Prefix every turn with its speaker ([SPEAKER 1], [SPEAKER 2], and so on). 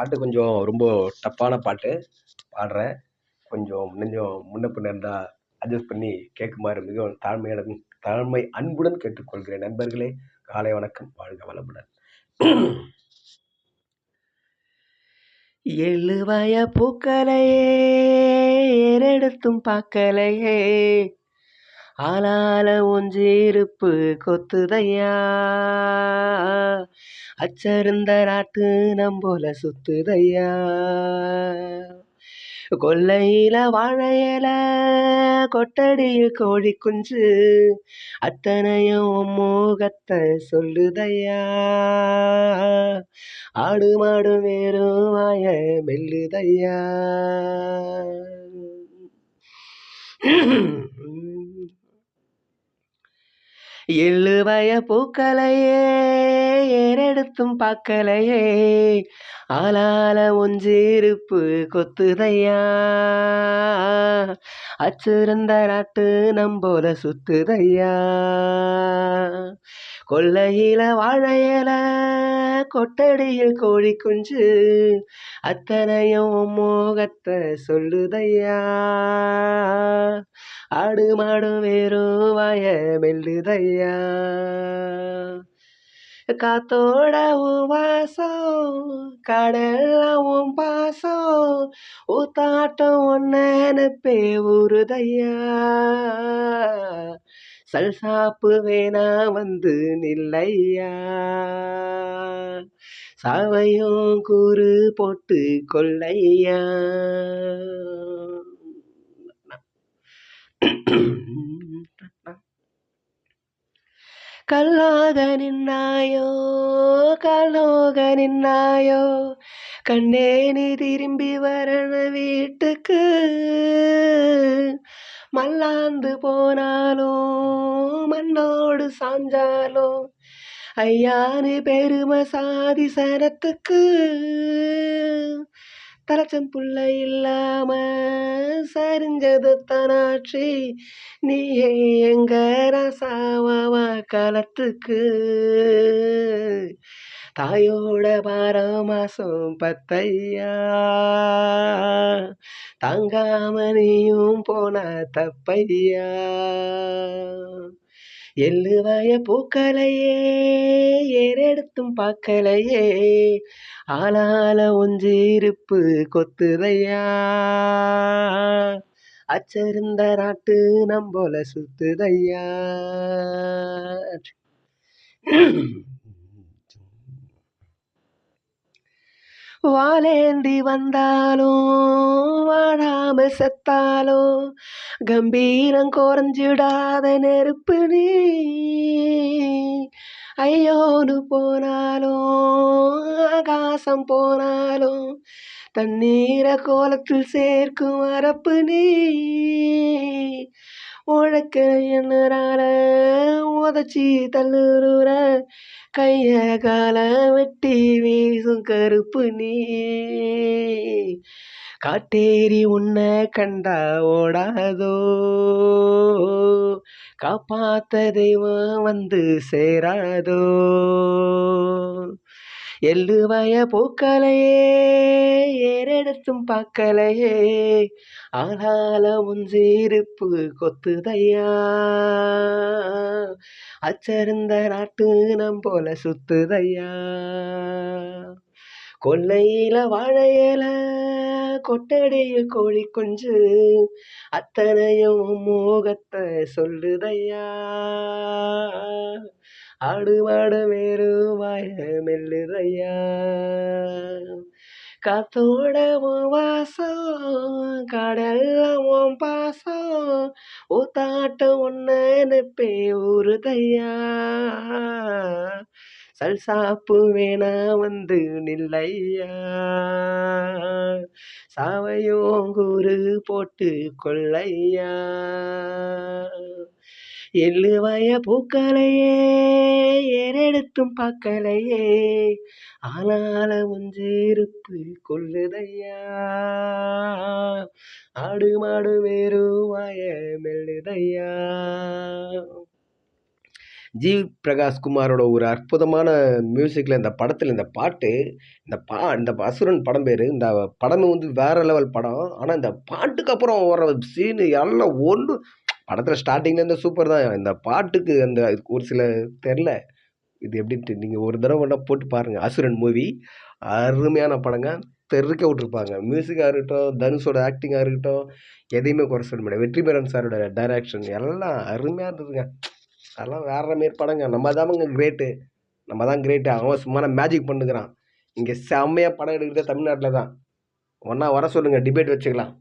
[SPEAKER 1] பாட்டு கொஞ்சம் ரொம்ப டஃப்பான பாட்டு. பாடுறேன். கொஞ்சம் கொஞ்சம் முன்ன பின்ன இருந்தால் அட்ஜஸ்ட் பண்ணி கேட்குமாறு மிகவும் தாழ்மையான தாழ்மை அன்புடன் கேட்டுக்கொள்கிறேன். நண்பர்களே காலை வணக்கம். வாழ்க வளமுடன். எழுவாய பூக்களையே ஏறெடுத்தும் பார்க்கலையே ஆளால ஒஞ்சிருப்பு கொத்துதையா? அச்சருந்த நாட்டு நம்போல சுத்துதையா? கொல்லையில வாழையில கொட்டடியில் கோழி குஞ்சு அத்தனையும் மோகத்தை சொல்லுதையா? ஆடு மாடு வேறும் வாய மெல்லுதையா? எழுவய பூக்களையே ஏறெடுத்தும் பார்க்கலையே ஆளால ஒஞ்சிருப்பு கொத்துதையா. அச்சிருந்த நாட்டு நம்போல சுத்துதையா. கொள்ளையில வாழையில கொட்டடியில் கோழி குஞ்சு. அத்தனையும் மோகத்தை சொல்லுதையா. ஆடு மாடு வேறும் வாய மெல்லுதையா. காத்தோட உன் வாசம் கடலாவும் பாசம் ஊத்தாட்டம் ஒன்ன நினைப்பே ஊறுதையா சல்சாப்பு வேணா வந்து நில்லையா. சாவையும் கூறு போட்டு கொள்ளையா கல்லாக நின்னாயோ கல்லோக நின்னாயோ கண்ணே நீ திரும்பி வரண வீட்டுக்கு. மல்லாந்து போனாலும் மண்ணோடு சாஞ்சாலும் ஐயானு பெருமை சாதி சனத்துக்கு தலைச்சம் புள்ள இல்லாம சரிஞ்சது தனாட்சி. நீ எங்க ரசாவா காலத்துக்கு தாயோட பாரம் மாசம் பத்தையா? தாங்காம நீயும் போன தப்பையா? எள்ளுவய பூக்களையே ஏறெடுத்தும் பார்க்கலையே ஆளால இருப்பு கொத்துதையா. அச்சருந்த நாட்டு நம்போல சுத்துதையா. வாழேந்தி வந்தாலும் வாழாம செத்தாலும் கம்பீரம் குறைஞ்சிடாத நெருப்பு நீ. ஐயோனு போனாலும் ஆகாசம் போனாலும் தண்ணீரை கோலத்தில் சேர்க்கும் அரப்பு நீ. உழைக்க எண்ணறால உதச்சி தள்ளுற கைய கால வெட்டி வீசும் கருப்பு நீ. காட்டேரி உன்னை கண்டா ஓடாதோ? காப்பாத்த தெய்வம் வந்து சேராதோ? எள்ளுவய பூக்களையே ஏறெடுத்தும் பார்க்கலையே ஆனால உன் சீருப்பு கொத்துதையா. அச்சருந்த நாட்டு நம் போல சுத்துதையா. கொல்லையில வாழையில கொட்டடியில் கோழி குஞ்சு அத்தனையும் மோகத்தை சொல்லுதையா. ஆடு மாடு வேறு வாய மெல்லுதையா காத்தோட வாசம் கடல்ல பாசம் ஊத்தாட்டம் ஒன்ன நினைப்பே ஊறுதையா. சல்சாப்பு வேணா வந்து நில்லையா. சாவையோங்கூறு போட்டு கொள்ளையா. எள்ளுவய பூக்களையே ஏறெடுத்தும் பார்க்கலையே ஆனால முஞ்சிருப்பு கொள்ளுதையா? ஆடு மாடு வேறு வய மெல்லுதையா? ஜி. பிரகாஷ் குமாரோட ஒரு அற்புதமான மியூசிக்கில் இந்த படத்தில் இந்த பாட்டு இந்த பா இந்த அசுரன் படம் பேர் இந்த படமே வந்து வேறு லெவல் படம். ஆனால் இந்த பாட்டுக்கு அப்புறம் வர சீனு எல்லாம் ஒன்று படத்தில் ஸ்டார்டிங்லேருந்து சூப்பர் தான். இந்த பாட்டுக்கு அந்த ஒரு சில தெரில இது எப்படின்ட்டு நீங்கள் ஒரு தடவை வேணால் போட்டு பாருங்கள் அசுரன் மூவி அருமையான படங்க. தெருக்க விட்ருப்பாங்க மியூசிக்காக இருக்கட்டும் தனுஷோட ஆக்டிங்காக இருக்கட்டும் எதையுமே குறை சொல்ல முடியாது. வெற்றிமாறன் சாரோட டைரக்ஷன் எல்லாம் அருமையாக இருந்ததுங்க. அதெல்லாம் வேற மாரி படங்க. நம்ம தாமங்க கிரேட்டு நம்ம தான் கிரேட்டு அவன் சும்மா மேஜிக் பண்ணுக்கிறான் இங்கே செம்மையாக படம் எடுக்கிறது தமிழ்நாட்டில் தான் ஒன்றா வர சொல்லுங்கள் டிபேட் வச்சுக்கலாம்.